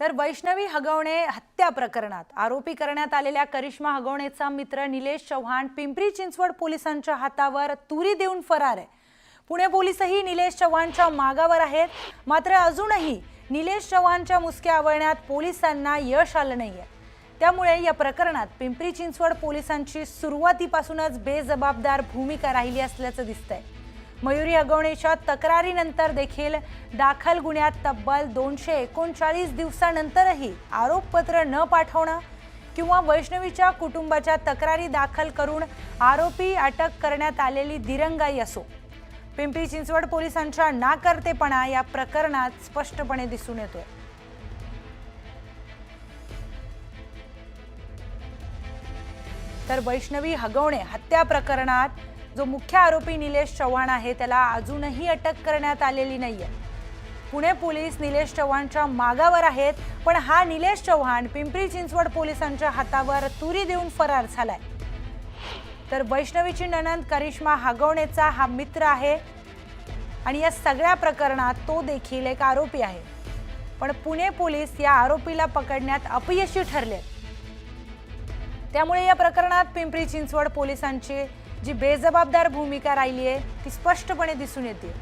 तर वैष्णवी हगवणे हत्या प्रकरणात आरोपी करण्यात आलेल्या करिश्मा हगवणेचा मित्र निलेश चव्हाण पिंपरी चिंचवड पोलिसांच्या हातावर तुरी देऊन फरार आहे. पुणे पोलीसही निलेश चव्हाणच्या मागावर आहेत. मात्र अजूनही निलेश चव्हाणच्या मुसक्या आवळण्यात पोलिसांना यश आलं नाही आहे त्यामुळे या प्रकरणात पिंपरी चिंचवड पोलिसांची सुरुवातीपासूनच बेजबाबदार भूमिका राहिली असल्याचं दिसतंय. मयुरी अगवणेच्या तक्रारीनंतर देखील दाखल गुन्ह्यात तब्बल दोनशे एकोणचाळीस दिवसानंतरही आरोपपत्र न पाठवणं किंवा वैष्णवीच्या कुटुंबाच्या तक्रारी दाखल करून आरोपी अटक करण्यात आलेली दिरंगाई असो. पिंपरी चिंचवड पोलिसांच्या नाकर्तेपणा या प्रकरणात स्पष्टपणे दिसून येतोय. तर वैष्णवी हगवणे हत्या प्रकरणात जो मुख्य आरोपी निलेश चव्हाण आहे त्याला अजूनही अटक करण्यात आलेली नाहीये. पुणे पोलीस निलेश चव्हाणच्या मागावर आहेत पण हा निलेश चव्हाण पिंपरी चिंचवड पोलिसांच्या हातावर तुरी देऊन फरार झालाय. तर वैष्णवीची ननंद करिश्मा हागवणेचा हा मित्र आहे आणि या सगळ्या प्रकरणात तो देखील एक आरोपी आहे. पण पुणे पोलीस या आरोपीला पकडण्यात अपयशी ठरले त्यामुळे या प्रकरणात पिंपरी चिंचवड पोलिसांची जी बेजबाबदार भूमिका राहिली आहे ती स्पष्टपणे दिसून येते.